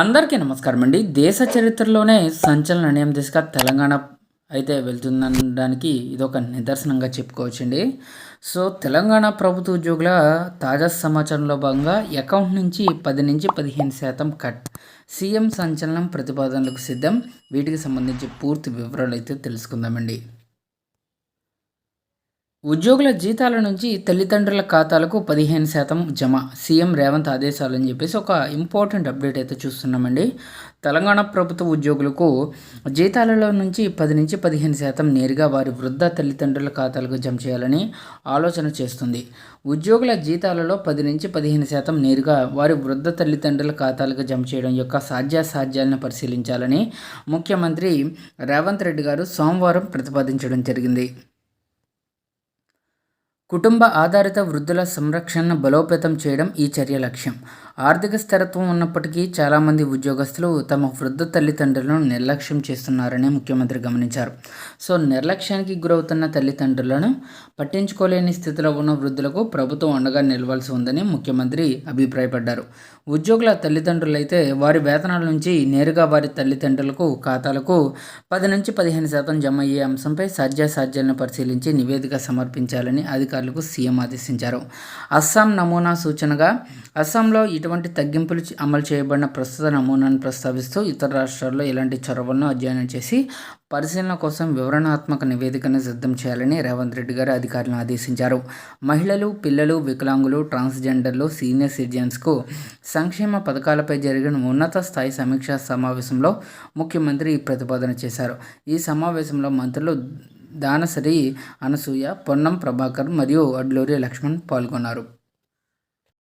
అందరికీ నమస్కారం అండి దేశ చరిత్రలోనే సంచలన నిర్ణయం దిశగా తెలంగాణ అయితే వెళ్తుందనడానికి ఇది ఒక నిదర్శనంగా చెప్పుకోవచ్చండి. సో తెలంగాణ ప్రభుత్వ ఉద్యోగుల తాజా సమాచారంలో భాగంగా అకౌంట్ నుంచి పది నుంచి పదిహేను శాతం కట్ సీఎం సంచలనం ప్రతిపాదనలకు సిద్ధం. వీటికి సంబంధించి పూర్తి వివరాలు అయితే తెలుసుకుందామండి. ఉద్యోగుల జీతాల నుంచి తల్లిదండ్రుల ఖాతాలకు పదిహేను శాతం జమ. సీఎం రేవంత్ ఆదేశాలు అని చెప్పేసి ఒక ఇంపార్టెంట్ అప్డేట్ అయితే చూస్తున్నామండి. తెలంగాణ ప్రభుత్వ ఉద్యోగులకు జీతాలలో నుంచి పది నుంచి పదిహేను శాతం నేరుగా వారి వృద్ధ తల్లిదండ్రుల ఖాతాలకు జమ చేయాలని ఆలోచన చేస్తుంది. ఉద్యోగుల జీతాలలో పది నుంచి పదిహేను శాతం నేరుగా వారి వృద్ధ తల్లిదండ్రుల ఖాతాలకు జమ చేయడం యొక్క సాధ్యాసాధ్యాలను పరిశీలించాలని ముఖ్యమంత్రి రేవంత్ రెడ్డి గారు సోమవారం ప్రతిపాదించడం జరిగింది. కుటుంబ ఆధారిత వృద్ధుల సంరక్షణను బలోపేతం చేయడం ఈ చర్య లక్ష్యం ఆర్థిక స్థిరత్వం ఉన్నప్పటికీ చాలామంది ఉద్యోగస్తులు తమ వృద్ధ తల్లిదండ్రులను నిర్లక్ష్యం చేస్తున్నారని ముఖ్యమంత్రి గమనించారు. సో నిర్లక్ష్యానికి గురవుతున్న తల్లిదండ్రులను పట్టించుకోలేని స్థితిలో ఉన్న వృద్ధులకు ప్రభుత్వం అండగా నిలవాల్సి ఉందని ముఖ్యమంత్రి అభిప్రాయపడ్డారు. ఉద్యోగుల తల్లిదండ్రులైతే వారి వేతనాల నుంచి నేరుగా వారి తల్లిదండ్రులకు ఖాతాలకు పది నుంచి పదిహేను శాతం జమ అయ్యే అంశంపై సాధ్యాసాధ్యాలను పరిశీలించి నివేదిక సమర్పించాలని అధికారులకు సీఎం ఆదేశించారు. అస్సాం నమూనా సూచనగా అస్సాంలో ఇటువంటి తగ్గింపులు అమలు చేయబడిన ప్రస్తుత నమూనాను ప్రస్తావిస్తూ ఇతర రాష్ట్రాల్లో ఇలాంటి చొరవలను అధ్యయనం చేసి పరిశీలన కోసం వివరణాత్మక నివేదికను సిద్ధం చేయాలని రేవంత్ రెడ్డి గారు అధికారులను ఆదేశించారు. మహిళలు పిల్లలు వికలాంగులు ట్రాన్స్జెండర్లు సీనియర్ సిటిజన్స్కు సంక్షేమ పథకాలపై జరిగిన ఉన్నత స్థాయి సమీక్షా సమావేశంలో ముఖ్యమంత్రి ఈ ప్రతిపాదన చేశారు. ఈ సమావేశంలో మంత్రులు దానసరి అనసూయ పొన్నం ప్రభాకర్ మరియు అడ్లూరి లక్ష్మణ్ పాల్గొన్నారు.